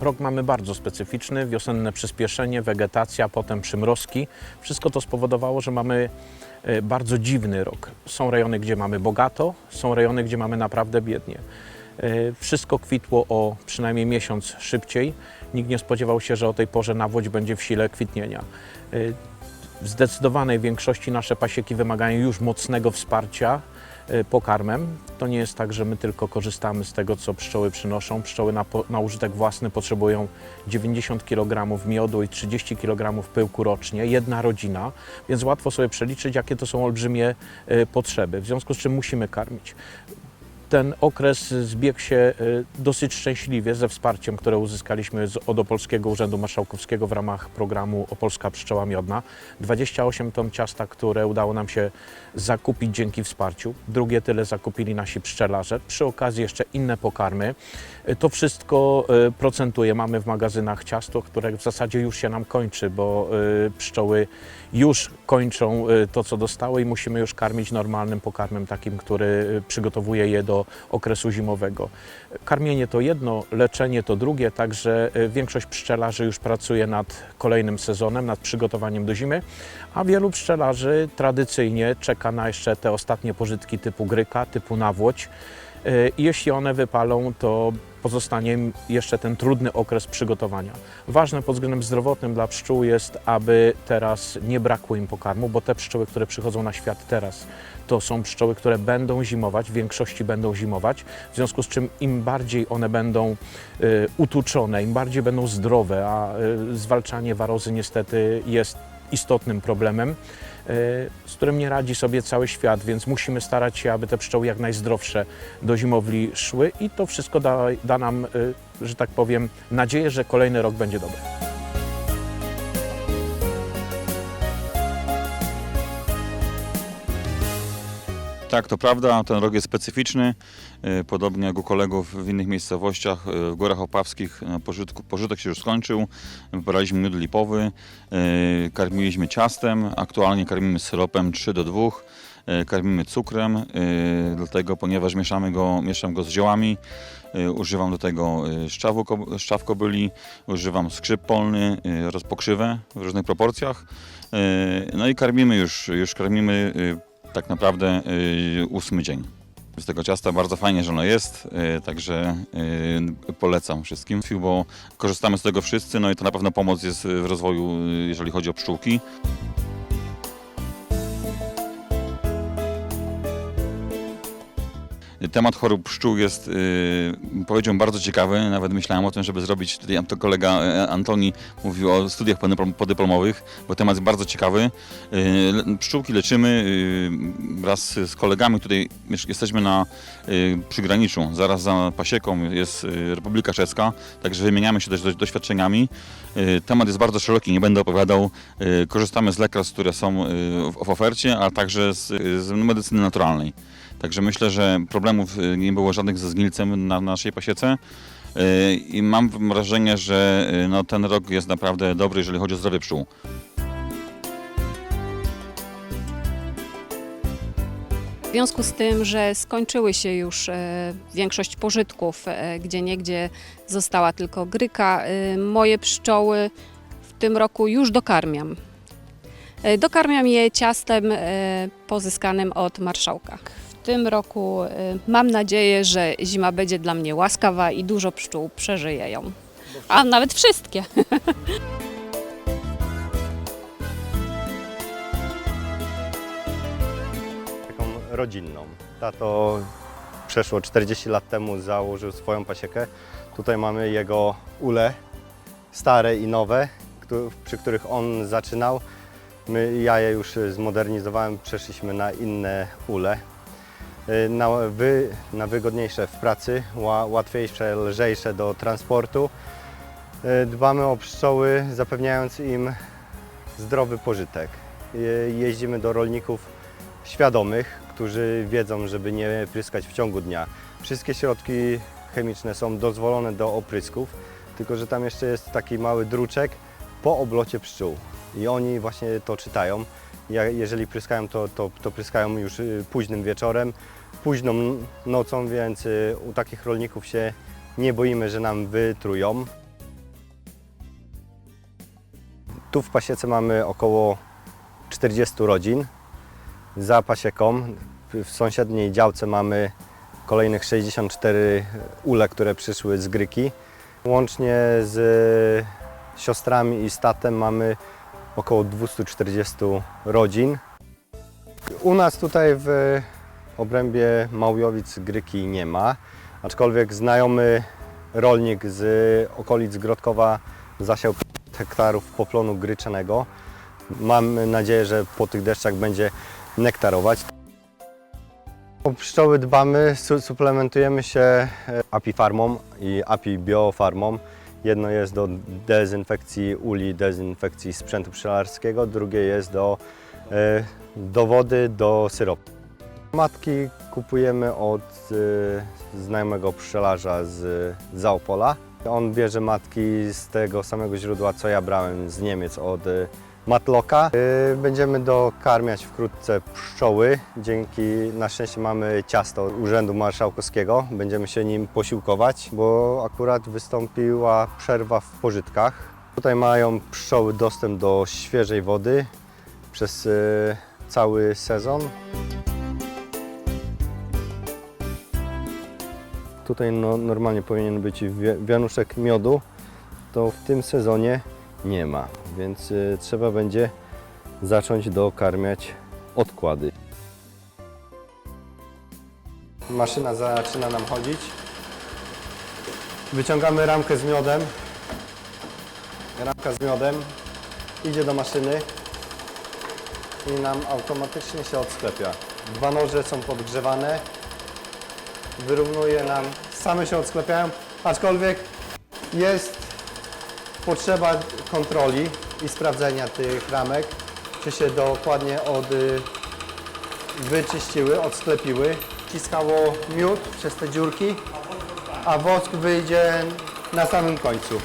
Rok mamy bardzo specyficzny, wiosenne przyspieszenie, wegetacja, potem przymrozki. Wszystko to spowodowało, że mamy e, bardzo dziwny rok. Są rejony, gdzie mamy bogato, są rejony, gdzie mamy naprawdę biednie. E, Wszystko kwitło o przynajmniej miesiąc szybciej. Nikt nie spodziewał się, że o tej porze nawłoć będzie w sile kwitnienia. E, W zdecydowanej większości nasze pasieki wymagają już mocnego wsparcia pokarmem. To nie jest tak, że my tylko korzystamy z tego, co pszczoły przynoszą. Pszczoły na, na użytek własny potrzebują 90 kg miodu i 30 kg pyłku rocznie, jedna rodzina, więc łatwo sobie przeliczyć, jakie to są olbrzymie e, potrzeby, w związku z czym musimy karmić. Ten okres zbiegł się e, dosyć szczęśliwie ze wsparciem, które uzyskaliśmy z, od Opolskiego Urzędu Marszałkowskiego w ramach programu Opolska Pszczoła Miodna. 28 ton ciasta, które udało nam się zakupić dzięki wsparciu. Drugie tyle zakupili nasi pszczelarze. Przy okazji jeszcze inne pokarmy. E, To wszystko e, procentuje. Mamy w magazynach ciasto, które w zasadzie już się nam kończy, bo pszczoły już kończą to, co dostały i musimy już karmić normalnym pokarmem, takim, który przygotowuje je do okresu zimowego. Karmienie to jedno, leczenie to drugie, także e, większość pszczelarzy już pracuje nad kolejnym sezonem, nad przygotowaniem do zimy, a wielu pszczelarzy tradycyjnie czeka na jeszcze te ostatnie pożytki typu gryka, typu nawłoć. E, jeśli one wypalą, to pozostanie jeszcze ten trudny okres przygotowania. Ważne pod względem zdrowotnym dla pszczół jest, aby teraz nie brakło im pokarmu, bo te pszczoły, które przychodzą na świat teraz, to są pszczoły, które będą zimować, w większości będą zimować, w związku z czym im bardziej one będą y, utuczone, im bardziej będą zdrowe, a y, zwalczanie warozy niestety jest istotnym problemem, z którym nie radzi sobie cały świat, więc musimy starać się, aby te pszczoły jak najzdrowsze do zimowli szły i to wszystko da, da nam, y, że tak powiem, nadzieję, że kolejny rok będzie dobry. Tak, to prawda, ten rok jest specyficzny. E, Podobnie jak u kolegów w innych miejscowościach, e, w Górach Opawskich no, pożytku, pożytek się już skończył. Wybraliśmy miód lipowy, e, karmiliśmy ciastem, aktualnie karmimy syropem 3 do 2. e, Karmimy cukrem, e, dlatego ponieważ mieszamy go, mieszam go z ziołami, e, używam do tego e, szczawu, szczaw kobyli, używam skrzyp polny, e, rozpokrzywę w różnych proporcjach. E, No i karmimy już, już karmimy e, tak naprawdę y, ósmy dzień. Z tego ciasta bardzo fajnie, że ono jest, y, także y, polecam wszystkim, bo korzystamy z tego wszyscy, no i to na pewno pomoc jest w rozwoju, jeżeli chodzi o pszczółki. Temat chorób pszczół jest, y, powiedziałbym, bardzo ciekawy. Nawet myślałem o tym, żeby zrobić, tutaj to kolega e, Antoni mówił o studiach podyplom- podyplomowych, bo temat jest bardzo ciekawy. Y, Pszczółki leczymy y, wraz z kolegami. Tutaj jesteśmy na y, przygraniczu. Zaraz za pasieką jest Republika Czeska, także wymieniamy się też do- doświadczeniami. Temat jest bardzo szeroki, nie będę opowiadał. Korzystamy z lekarstw, które są w ofercie, a także z medycyny naturalnej. Także myślę, że problemów y, nie było żadnych ze zgnilcem na naszej pasiece. Y, I mam wrażenie, że y, no, ten rok jest naprawdę dobry, jeżeli chodzi o zdrowie pszczół. W związku z tym, że skończyły się już większość pożytków, gdzie niegdzie została tylko gryka, moje pszczoły w tym roku już dokarmiam. Dokarmiam je ciastem pozyskanym od marszałka. Tym roku e, mam nadzieję, że zima będzie dla mnie łaskawa i dużo pszczół przeżyje ją. A nawet wszystkie. taką rodzinną. Tato przeszło 40 lat temu założył swoją pasiekę. Tutaj mamy jego ule, stare i nowe, przy których on zaczynał. My, ja je już zmodernizowałem, przeszliśmy na inne ule. Y, Na, wy, na wygodniejsze w pracy, ła, łatwiejsze, lżejsze do transportu. Y, Dbamy o pszczoły, zapewniając im zdrowy pożytek. Y, Jeździmy do rolników świadomych, którzy wiedzą, żeby nie pryskać w ciągu dnia. Wszystkie środki chemiczne są dozwolone do oprysków, tylko że tam jeszcze jest taki mały druczek po oblocie pszczół. I oni właśnie to czytają. Jeżeli pryskają, to, to, to pryskają już y, późnym wieczorem, późną nocą, więc y, u takich rolników się nie boimy, że nam wytrują. Tu w pasiece mamy około 40 rodzin. Za pasieką w sąsiedniej działce mamy kolejnych 64 ule, które przyszły z Gryki. Łącznie z siostrami i statem mamy około 240 rodzin. U nas tutaj w obrębie Małjowic Gryki nie ma, aczkolwiek znajomy rolnik z okolic Grodkowa zasiał hektarów poplonu gryczanego. Mamy nadzieję, że po tych deszczach będzie nektarować. O pszczoły dbamy, su- suplementujemy się e, apifarmą i apibiofarmą. Jedno jest do dezynfekcji uli, dezynfekcji sprzętu pszczelarskiego, drugie jest do, e, do wody, do syropu. Matki kupujemy od e, znajomego pszczelarza z Zaopola. On bierze matki z tego samego źródła, co ja brałem z Niemiec, od e, Matloka. E, Będziemy dokarmiać wkrótce pszczoły. Dzięki, na szczęście mamy ciasto Urzędu Marszałkowskiego. Będziemy się nim posiłkować, bo akurat wystąpiła przerwa w pożytkach. Tutaj mają pszczoły dostęp do świeżej wody przez e, cały sezon. Tutaj no, normalnie powinien być wi- wianuszek miodu, to w tym sezonie nie ma, więc y, trzeba będzie zacząć dokarmiać odkłady. Maszyna zaczyna nam chodzić. Wyciągamy ramkę z miodem. Ramka z miodem idzie do maszyny i nam automatycznie się odsklepia. Dwa noże są podgrzewane, wyrównuje nam, same się odsklepiają, aczkolwiek jest potrzeba kontroli i sprawdzenia tych ramek, czy się dokładnie od, y, wyczyściły, odsklepiły. Ciskało miód przez te dziurki, a wosk wyjdzie na samym końcu.